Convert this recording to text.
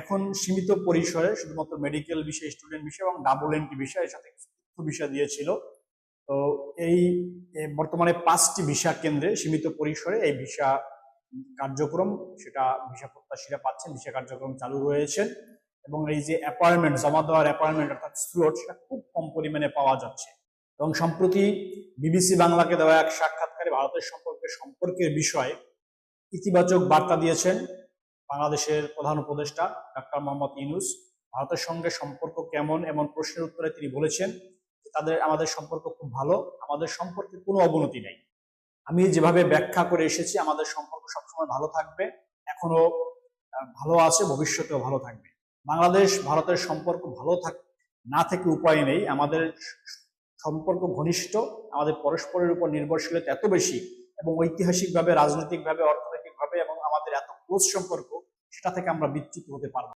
এখন সীমিত পরিসরে শুধুমাত্র মেডিকেল বিষয় স্টুডেন্ট বিষয় এবং ডাবল এন্ট্রি বিষয়ের সাথে কিছু বিষয় দিয়েছিল। তো এই বর্তমানে পাঁচটি ভিসা কেন্দ্রে সীমিত পরিসরে এই ভিসা কার্যক্রম, সেটা ভিসা প্রত্যাশীরা পাচ্ছেন, ভিসা কার্যক্রম চালু রয়েছে এবং এই যে অ্যাপয়েন্টমেন্ট জমা দেওয়ার অ্যাপয়েন্টমেন্ট অর্থাৎ স্লট সেটা খুব কম পরিমাণে পাওয়া যাচ্ছে। এবং সম্প্রতি বিবিসি বাংলাকে দেওয়া এক সাক্ষাৎকারে ভারতের সম্পর্কে সম্পর্কের বিষয়ে ইতিবাচক বার্তা দিয়েছেন। বাংলাদেশের প্রধান উপদেষ্টা ডাক্তার মোহাম্মদ ইউনুস, ভারতের সঙ্গে সম্পর্ক কেমন এমন প্রশ্নের উত্তরে তিনি বলেছেন তাদের, আমাদের সম্পর্ক খুব ভালো, আমাদের সম্পর্কে কোনো অবনতি নেই। আমি যেভাবে ব্যাখ্যা করে এসেছি, আমাদের সম্পর্ক সবসময় ভালো থাকবে এখনও ভালো আছে, ভবিষ্যতেও ভালো থাকবে। বাংলাদেশ, ভারতের সম্পর্ক ভালো থাক, না থেকে উপায় নেই। আমাদের সম্পর্ক ঘনিষ্ঠ, আমাদের পরস্পরের উপর নির্ভরশীলতা এত বেশি এবং ঐতিহাসিকভাবে, রাজনৈতিকভাবে অর্থনৈতিকভাবে এবং আমাদের এত ক্লোজ সম্পর্ক সেটা থেকে আমরা বিচ্যুত হতে পারব।